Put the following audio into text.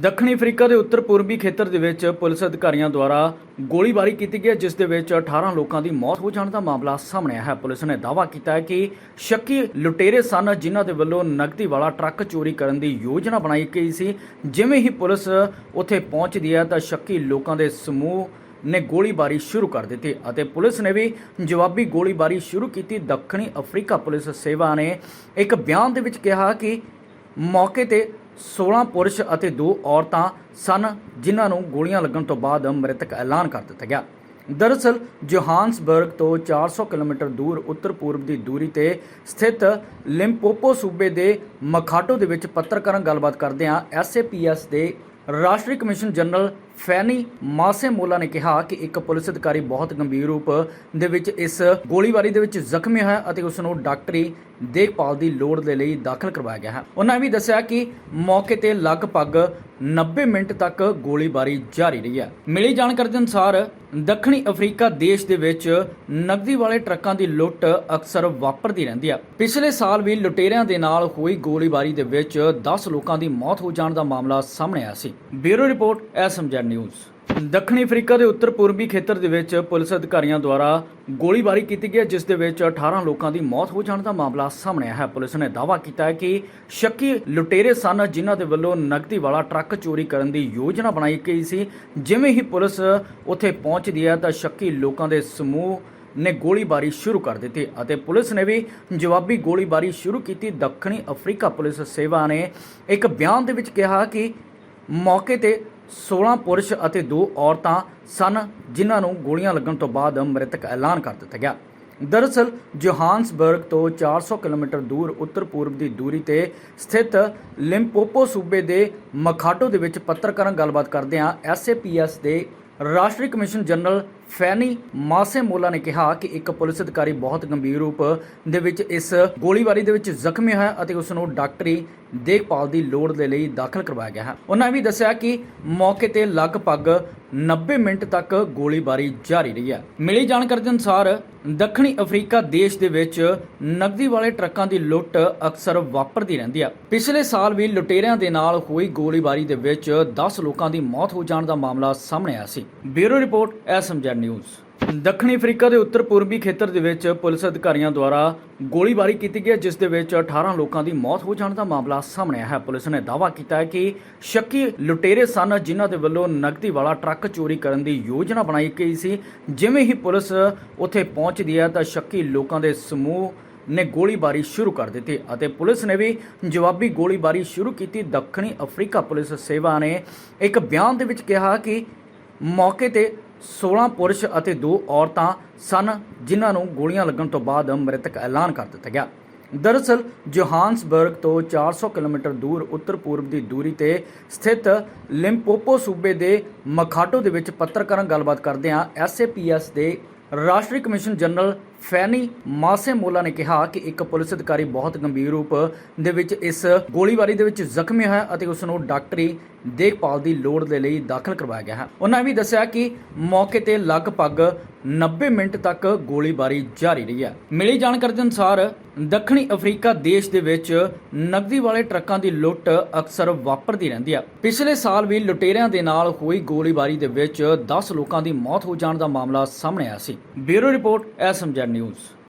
ਦੱਖਣੀ ਅਫਰੀਕਾ ਦੇ ਉੱਤਰ ਪੂਰਬੀ ਖੇਤਰ ਦੇ ਵਿੱਚ ਪੁਲਿਸ ਅਧਿਕਾਰੀਆਂ ਦੁਆਰਾ ਗੋਲੀਬਾਰੀ ਕੀਤੀ ਗਈ, ਜਿਸ ਦੇ ਵਿੱਚ 18 ਲੋਕਾਂ ਦੀ ਮੌਤ ਹੋ ਜਾਣ ਦਾ ਮਾਮਲਾ ਸਾਹਮਣੇ ਆਇਆ ਹੈ। ਪੁਲਿਸ ਨੇ ਦਾਅਵਾ ਕੀਤਾ ਹੈ ਕਿ ਸ਼ੱਕੀ ਲੁਟੇਰੇ ਸਨ, ਜਿਨ੍ਹਾਂ ਦੇ ਵੱਲੋਂ ਨਕਦੀ ਵਾਲਾ ਟਰੱਕ ਚੋਰੀ ਕਰਨ ਦੀ ਯੋਜਨਾ ਬਣਾਈ ਗਈ ਸੀ। ਜਿਵੇਂ ਹੀ ਪੁਲਿਸ ਉੱਥੇ ਪਹੁੰਚਦੀ ਹੈ, ਤਾਂ ਸ਼ੱਕੀ ਲੋਕਾਂ ਦੇ ਸਮੂਹ ਨੇ ਗੋਲੀਬਾਰੀ ਸ਼ੁਰੂ ਕਰ ਦਿੱਤੀ ਅਤੇ ਪੁਲਿਸ ਨੇ ਵੀ ਜਵਾਬੀ ਗੋਲੀਬਾਰੀ ਸ਼ੁਰੂ ਕੀਤੀ। ਦੱਖਣੀ ਅਫਰੀਕਾ ਪੁਲਿਸ ਸੇਵਾ ਨੇ ਇੱਕ ਬਿਆਨ ਦੇ ਵਿੱਚ ਕਿਹਾ ਕਿ ਮੌਕੇ ਤੇ 16 ਪੁਰਸ਼ ਅਤੇ 2 ਔਰਤਾਂ ਸਨ, ਜਿਨ੍ਹਾਂ ਨੂੰ ਗੋਲੀਆਂ ਲੱਗਣ ਤੋਂ ਬਾਅਦ ਮ੍ਰਿਤਕ ਐਲਾਨ ਕਰ ਦਿੱਤਾ ਗਿਆ। ਦਰਅਸਲ ਜੋਹਾਨਸਬਰਗ ਤੋਂ 400 ਕਿਲੋਮੀਟਰ ਦੂਰ ਉੱਤਰ ਪੂਰਬ ਦੀ ਦੂਰੀ ਤੇ ਸਥਿਤ ਲਿੰਪੋਪੋ ਸੂਬੇ ਦੇ ਮਖਾਟੋ ਦੇ ਵਿੱਚ ਪੱਤਰਕਾਰਾਂ ਗੱਲਬਾਤ ਕਰਦਿਆਂ ਐਸਏਪੀਐਸ ਦੇ ਰਾਸ਼ਟਰੀ ਕਮਿਸ਼ਨ ਜਨਰਲ ਫੈਨੀ ਮਾਸੇਮੋਲਾ ਨੇ ਕਿਹਾ ਕਿ ਇੱਕ ਪੁਲਿਸ ਅਧਿਕਾਰੀ ਬਹੁਤ ਗੰਭੀਰ ਰੂਪ ਦੇ ਵਿੱਚ ਇਸ ਗੋਲੀਬਾਰੀ ਦੇ ਵਿੱਚ ਜ਼ਖਮੀ ਹੋਇਆ ਅਤੇ ਉਸ ਨੂੰ ਡਾਕਟਰੀ ਦੇਖਭਾਲ ਦੀ ਲੋੜ ਦੇ ਲਈ ਦਾਖਲ ਕਰਵਾਇਆ ਗਿਆ ਹੈ। ਉਹਨਾਂ ਵੀ ਦੱਸਿਆ ਕਿ ਮੌਕੇ ਤੇ ਲਗਭਗ 90 ਮਿੰਟ ਤੱਕ ਗੋਲੀਬਾਰੀ ਜਾਰੀ ਰਹੀ ਹੈ। ਮਿਲੀ ਜਾਣਕਾਰੀ ਦੇ ਅਨੁਸਾਰ, ਦੱਖਣੀ ਅਫਰੀਕਾ ਦੇਸ਼ ਦੇ ਵਿੱਚ ਨਕਦੀ ਵਾਲੇ ਟਰੱਕਾਂ ਦੀ ਲੁੱਟ ਅਕਸਰ ਵਾਪਰਦੀ ਰਹਿੰਦੀ ਹੈ। ਪਿਛਲੇ ਸਾਲ ਵੀ ਲੁਟੇਰਿਆਂ ਦੇ ਨਾਲ ਹੋਈ ਗੋਲੀਬਾਰੀ ਦੇ ਵਿੱਚ 10 ਲੋਕਾਂ ਦੀ ਮੌਤ ਹੋ ਜਾਣ ਦਾ ਮਾਮਲਾ ਸਾਹਮਣੇ ਆਇਆ ਸੀ। Bureau report SMZ news. ਦੱਖਣੀ ਅਫਰੀਕਾ ਦੇ ਉੱਤਰ ਪੂਰਬੀ ਖੇਤਰ ਦੇ ਵਿੱਚ ਪੁਲਿਸ ਅਧਿਕਾਰੀਆਂ ਦੁਆਰਾ ਗੋਲੀਬਾਰੀ ਕੀਤੀ ਗਈ ਹੈ, ਜਿਸ ਦੇ ਵਿੱਚ 18 ਲੋਕਾਂ ਦੀ ਮੌਤ ਹੋ ਜਾਣ ਦਾ ਮਾਮਲਾ ਸਾਹਮਣੇ ਆਇਆ ਹੈ। ਪੁਲਿਸ ਨੇ ਦਾਅਵਾ ਕੀਤਾ ਹੈ ਕਿ ਸ਼ੱਕੀ ਲੁਟੇਰੇ ਸਨ ਜਿਨ੍ਹਾਂ ਦੇ ਵੱਲੋਂ ਨਕਦੀ ਵਾਲਾ ਟਰੱਕ ਚੋਰੀ ਕਰਨ ਦੀ ਯੋਜਨਾ ਬਣਾਈ ਗਈ ਸੀ। ਜਿਵੇਂ ਹੀ ਪੁਲਿਸ ਉੱਥੇ ਪਹੁੰਚਦੀ ਹੈ ਤਾਂ ਸ਼ੱਕੀ ਲੋਕਾਂ ਦੇ ਸਮੂਹ ਨੇ ਗੋਲੀਬਾਰੀ ਸ਼ੁਰੂ ਕਰ ਦਿੱਤੀ ਅਤੇ ਪੁਲਿਸ ਨੇ ਵੀ ਜਵਾਬੀ ਗੋਲੀਬਾਰੀ ਸ਼ੁਰੂ ਕੀਤੀ। ਦੱਖਣੀ ਅਫਰੀਕਾ ਪੁਲਿਸ ਸੇਵਾ ਨੇ ਇੱਕ ਬਿਆਨ ਦੇ ਵਿੱਚ ਕਿਹਾ ਕਿ ਮੌਕੇ ਤੇ 16 ਪੁਰਸ਼ ਅਤੇ 2 ਔਰਤਾਂ ਸਨ, ਜਿਨ੍ਹਾਂ ਨੂੰ ਗੋਲੀਆਂ ਲੱਗਣ ਤੋਂ ਬਾਅਦ ਮ੍ਰਿਤਕ ਐਲਾਨ ਕਰ ਦਿੱਤਾ ਗਿਆ। ਦਰਅਸਲ ਜੋਹਾਨਸਬਰਗ ਤੋਂ 400 ਕਿਲੋਮੀਟਰ ਦੂਰ ਉੱਤਰ ਪੂਰਬ ਦੀ ਦੂਰੀ ਤੇ ਸਥਿਤ ਲਿੰਪੋਪੋ ਸੂਬੇ ਦੇ ਮਖਾਟੋ ਦੇ ਵਿੱਚ ਪੱਤਰਕਾਰਾਂ ਗੱਲਬਾਤ ਕਰਦਿਆਂ ਐਸਏਪੀਐਸ ਦੇ ਰਾਸ਼ਟਰੀ ਕਮਿਸ਼ਨ ਜਨਰਲ ਫੈਨੀ ਮਾਸੇਮੋਲਾ ਨੇ ਕਿਹਾ ਕਿ ਇੱਕ ਪੁਲਿਸ ਅਧਿਕਾਰੀ ਬਹੁਤ ਗੰਭੀਰ ਰੂਪ ਦੇ ਵਿੱਚ ਇਸ ਗੋਲੀਬਾਰੀ ਦੇ ਵਿੱਚ ਜ਼ਖਮੀ ਹੋਇਆ ਅਤੇ ਉਸ ਨੂੰ ਡਾਕਟਰੀ ਦੇਖਭਾਲ ਦੀ ਲੋੜ ਦੇ ਲਈ ਦਾਖਲ ਕਰਵਾਇਆ ਗਿਆ ਹੈ। ਉਹਨਾਂ ਵੀ ਦੱਸਿਆ ਕਿ ਮੌਕੇ ਤੇ ਲਗਭਗ 90 ਮਿੰਟ ਤੱਕ ਗੋਲੀਬਾਰੀ ਜਾਰੀ ਰਹੀ ਹੈ। ਮਿਲੀ ਜਾਣਕਾਰੀ ਦੇ ਅਨੁਸਾਰ, ਦੱਖਣੀ ਅਫਰੀਕਾ ਦੇਸ਼ ਦੇ ਵਿੱਚ ਨਕਦੀ ਵਾਲੇ ਟਰੱਕਾਂ ਦੀ ਲੁੱਟ ਅਕਸਰ ਵਾਪਰਦੀ ਰਹਿੰਦੀ ਹੈ। ਪਿਛਲੇ ਸਾਲ ਵੀ ਲੁਟੇਰਿਆਂ ਦੇ ਨਾਲ ਹੋਈ ਗੋਲੀਬਾਰੀ ਦੇ ਵਿੱਚ 10 ਲੋਕਾਂ ਦੀ ਮੌਤ ਹੋ ਜਾਣ ਦਾ ਮਾਮਲਾ ਸਾਹਮਣੇ ਆਇਆ ਸੀ। ਬਿਊਰੋ ਰਿਪੋਰਟ ਐਸਐਮਜੈਡ ਨਿਊਜ਼ ਦੱਖਣੀ ਅਫਰੀਕਾ ਦੇ ਉੱਤਰ ਪੂਰਬੀ ਖੇਤਰ ਦੇ ਵਿੱਚ ਪੁਲਿਸ ਅਧਿਕਾਰੀਆਂ ਦੁਆਰਾ ਗੋਲੀਬਾਰੀ ਕੀਤੀ ਗਈ ਜਿਸ ਦੇ ਵਿੱਚ 18 ਲੋਕਾਂ ਦੀ ਮੌਤ ਹੋ ਜਾਣ ਦਾ ਮਾਮਲਾ ਸਾਹਮਣੇ ਆਇਆ ਹੈ। ਪੁਲਿਸ ਨੇ ਦਾਅਵਾ ਕੀਤਾ ਹੈ ਕਿ ਸ਼ੱਕੀ ਲੁਟੇਰੇ ਸਨ ਜਿਨ੍ਹਾਂ ਦੇ ਵੱਲੋਂ ਨਕਦੀ ਵਾਲਾ ਟਰੱਕ ਚੋਰੀ ਕਰਨ ਦੀ ਯੋਜਨਾ ਬਣਾਈ ਗਈ ਸੀ। ਜਿਵੇਂ ਹੀ ਪੁਲਿਸ ਉੱਥੇ ਪਹੁੰਚਦੀ ਹੈ, ਤਾਂ ਸ਼ੱਕੀ ਲੋਕਾਂ ਦੇ ਸਮੂਹ ਨੇ ਗੋਲੀਬਾਰੀ ਸ਼ੁਰੂ ਕਰ ਦਿੱਤੀ ਅਤੇ ਪੁਲਿਸ ਨੇ ਵੀ ਜਵਾਬੀ ਗੋਲੀਬਾਰੀ ਸ਼ੁਰੂ ਕੀਤੀ। ਦੱਖਣੀ ਅਫਰੀਕਾ ਪੁਲਿਸ ਸੇਵਾ ਨੇ ਇੱਕ ਬਿਆਨ ਦੇ ਵਿੱਚ ਕਿਹਾ ਕਿ ਮੌਕੇ ਤੇ 16 ਪੁਰਸ਼ ਅਤੇ 2 ਔਰਤਾਂ ਸਨ, ਜਿਨ੍ਹਾਂ ਨੂੰ ਗੋਲੀਆਂ ਲੱਗਣ ਤੋਂ ਬਾਅਦ ਮ੍ਰਿਤਕ ਐਲਾਨ ਕਰ ਦਿੱਤਾ ਗਿਆ। ਦਰਅਸਲ ਜੋਹਾਨਸਬਰਗ ਤੋਂ 400 ਕਿਲੋਮੀਟਰ ਦੂਰ ਉੱਤਰ ਪੂਰਬ ਦੀ ਦੂਰੀ ਤੇ ਸਥਿਤ ਲਿੰਪੋਪੋ ਸੂਬੇ ਦੇ ਮਖਾਟੋ ਦੇ ਵਿੱਚ ਪੱਤਰਕਾਰਾਂ ਗੱਲਬਾਤ ਕਰਦਿਆਂ ਐਸਏਪੀਐਸ ਦੇ ਰਾਸ਼ਟਰੀ ਕਮਿਸ਼ਨ ਜਨਰਲ ਫੈਨੀ ਮਾਸੇਮੋਲਾ ਨੇ ਕਿਹਾ ਕਿ ਇੱਕ ਪੁਲਿਸ ਅਧਿਕਾਰੀ ਬਹੁਤ ਗੰਭੀਰ ਰੂਪ ਦੇ ਵਿੱਚ ਇਸ ਗੋਲੀਬਾਰੀ ਦੇ ਵਿੱਚ ਜ਼ਖਮੀ ਹੋਇਆ ਅਤੇ ਉਸ ਨੂੰ ਡਾਕਟਰੀ ਦੇਖਭਾਲ ਦੀ ਲੋੜ ਦੇ ਲਈ ਦਾਖਲ ਕਰਵਾਇਆ ਗਿਆ ਹੈ। ਉਹਨਾਂ ਵੀ ਦੱਸਿਆ ਕਿ ਮੌਕੇ ਤੇ ਲਗਭਗ 90 ਮਿੰਟ ਤੱਕ ਗੋਲੀਬਾਰੀ ਜਾਰੀ ਰਹੀ ਹੈ। ਮਿਲੀ ਜਾਣਕਾਰੀ ਦੇ ਅਨੁਸਾਰ, ਦੱਖਣੀ ਅਫਰੀਕਾ ਦੇਸ਼ ਦੇ ਵਿੱਚ ਨਕਦੀ ਵਾਲੇ ਟਰੱਕਾਂ ਦੀ ਲੁੱਟ ਅਕਸਰ ਵਾਪਰਦੀ ਰਹਿੰਦੀ ਹੈ। ਪਿਛਲੇ ਸਾਲ ਵੀ ਲੁਟੇਰਿਆਂ ਦੇ ਨਾਲ ਹੋਈ ਗੋਲੀਬਾਰੀ ਦੇ ਵਿੱਚ 10 ਲੋਕਾਂ ਦੀ ਮੌਤ ਹੋ ਜਾਣ ਦਾ ਮਾਮਲਾ ਸਾਹਮਣੇ ਆਇਆ ਸੀ। Bureau report SMZ news